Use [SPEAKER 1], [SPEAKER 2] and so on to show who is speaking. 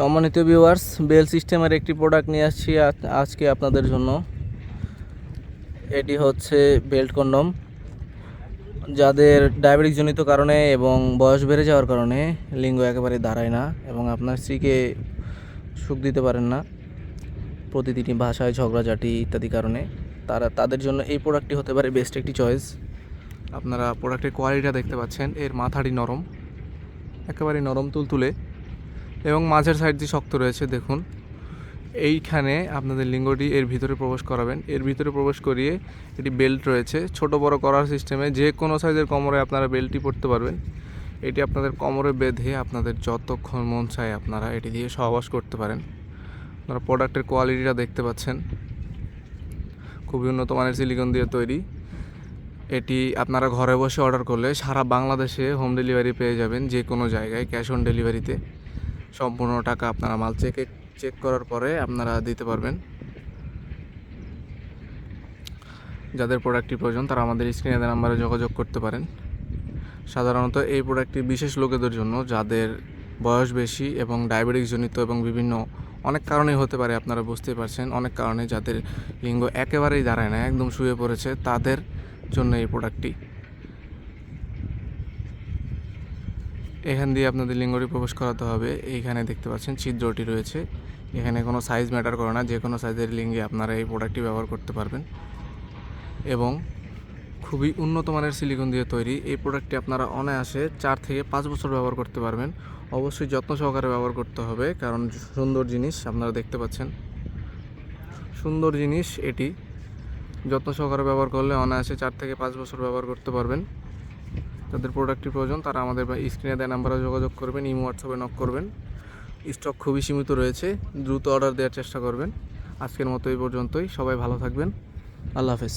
[SPEAKER 1] সম্মানিত viewers bell সিস্টেমের একটি প্রোডাক্ট নিয়ে আসছি আজ- আজকে আপনাদের জন্য। এটি হচ্ছে বেল্ট কন্ডম যাদের ডায়াবেটিক জনিত কারণে এবং বয়স বেড়ে যাওয়ার কারণে লিঙ্গ একেবারে দাঁড়ায় না এবং আপনার স্ত্রীকে সুখ দিতে পারেন না প্রতিদিনই ভাষায় ঝগড়াঝাটি ইত্যাদি কারণে। তারা, তাদের জন্য এই প্রোডাক্টটি হতে পারে বেস্ট একটি চয়েস আপনারা প্রোডাক্টের কোয়ালিটিটা দেখতে পাচ্ছেন। এর মাথাটি নরম, একেবারে নরম তুলতুলে। এবং মাঝের সাইড দিয়ে শক্ত রয়েছে, দেখুন। এইখানে আপনাদের লিঙ্গটি এর ভিতরে প্রবেশ করাবেন। এর ভিতরে প্রবেশ করিয়ে এটি বেল্ট রয়েছে। ছোট বড় করার সিস্টেমে যে কোনো সাইজের কোমরে আপনারা বেল্টটি পরতে পারবেন। এটি আপনাদের কোমরে বেঁধে আপনাদের যতক্ষণ মন চায় আপনারা এটি দিয়ে সহবাস করতে পারেন। আপনারা প্রোডাক্টের কোয়ালিটিটা দেখতে পাচ্ছেন। খুবই উন্নত মানের সিলিকন দিয়ে তৈরি। এটি আপনারা ঘরে বসে অর্ডার করলে সারা বাংলাদেশে হোম ডেলিভারি পেয়ে যাবেন যে কোনো জায়গায় ক্যাশ অন ডেলিভারিতে। সম্পূর্ণ টাকা আপনারা মাল চেকে চেক করার পরে আপনারা দিতে পারবেন। যাদের প্রোডাক্টটি প্রয়োজন, তারা আমাদের স্ক্রিনে নাম্বারে যোগাযোগ করতে পারেন। সাধারণত এই প্রোডাক্টটি বিশেষ লোকেদের জন্য, যাদের বয়স বেশি এবং ডায়াবেটিস জনিত এবং বিভিন্ন অনেক কারণেই হতে পারে, আপনারা বুঝতে পারছেন, অনেক কারণে যাদের লিঙ্গ একেবারেই দাঁড়ায় না, একদম শুয়ে পড়েছে, তাদের জন্য এই প্রোডাক্টটি এখান দিয়ে আপনাদের লিঙ্গটি প্রবেশ করাতে হবে। এইখানে দেখতে পাচ্ছেন ছিদ্রটি রয়েছে। এখানে কোনো সাইজ ম্যাটার করে না যে কোনো সাইজের লিঙ্গে আপনারা এই প্রোডাক্টটি ব্যবহার করতে পারবেন। এবং খুবই উন্নত মানের সিলিকন দিয়ে তৈরি। এই প্রোডাক্টটি আপনারা অনায়াসে চার থেকে পাঁচ বছর ব্যবহার করতে পারবেন। অবশ্যই যত্ন সহকারে ব্যবহার করতে হবে, কারণ সুন্দর জিনিস আপনারা দেখতে পাচ্ছেন। সুন্দর জিনিস এটি। যত্ন সহকারে ব্যবহার করলে অনায়াসে চার থেকে পাঁচ বছর ব্যবহার করতে পারবেন। যাদের প্রোডাক্টটি প্রয়োজন, তারা আমাদের স্ক্রিনে দেওয়া নাম্বারে যোগাযোগ করবেন, ইমো, হোয়াটসঅ্যাপে নক করবেন। স্টক খুবই সীমিত রয়েছে, দ্রুত অর্ডার দেওয়ার চেষ্টা করবেন। আজকের মতো এই পর্যন্তই, সবাই ভালো থাকবেন। আল্লাহ হাফেজ।